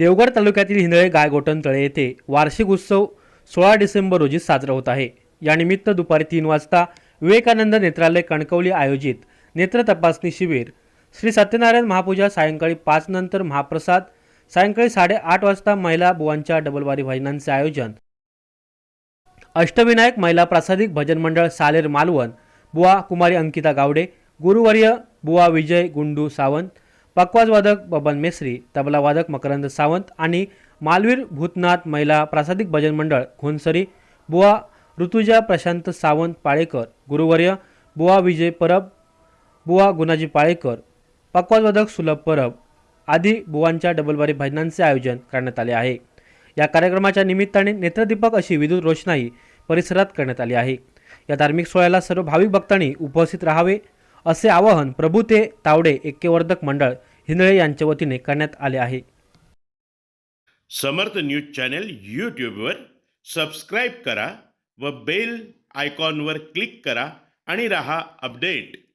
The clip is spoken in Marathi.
देवगड तालुक्यातील हिंदळे गायगोटन तळे येथे वार्षिक उत्सव सोळा डिसेंबर रोजी साजरा होत आहे. यानिमित्त दुपारी तीन वाजता विवेकानंद नेत्रालय कणकवली आयोजित नेत्र तपासणी शिबिर श्री सत्यनारायण महापूजा सायंकाळी पाच नंतर महाप्रसाद सायंकाळी साडेआठ वाजता महिला बुवांच्या डबलवारी भजनांचे आयोजन. अष्टविनायक महिला प्रासादिक भजन मंडळ सालेर मालवण बुवा कुमारी अंकिता गावडे गुरुवर्य बुवा विजय गुंडू सावंत पक्वाजवादक बबन मेसरी तबलावादक मकरंद सावंत आणि मालवीर भूतनाथ महिला प्रासादिक भजन मंडळ घोनसरी बुवा ऋतुजा प्रशांत सावंत पाळेकर गुरुवर्य बुवा विजय परब बुवा गुणाजी पाळेकर पक्वाजवादक सुलभ परब आदी बुवांच्या डबलबारी भजनांचे आयोजन करण्यात आले आहे. या कार्यक्रमाच्या निमित्ताने नेत्रदीपक अशी विद्युत रोषणाई परिसरात करण्यात आली आहे. या धार्मिक सोहळ्याला सर्व भाविक भक्तांनी उपस्थित राहावे असे आवाहन प्रभुते तावडे एक्केवर्धक मंडळ हिंदळे यांच्या वतीने करण्यात आले आहे. समर्थ न्यूज चॅनल यूट्यूबवर सबस्क्राईब करा व बेल आयकॉनवर क्लिक करा आणि रहा अपडेट.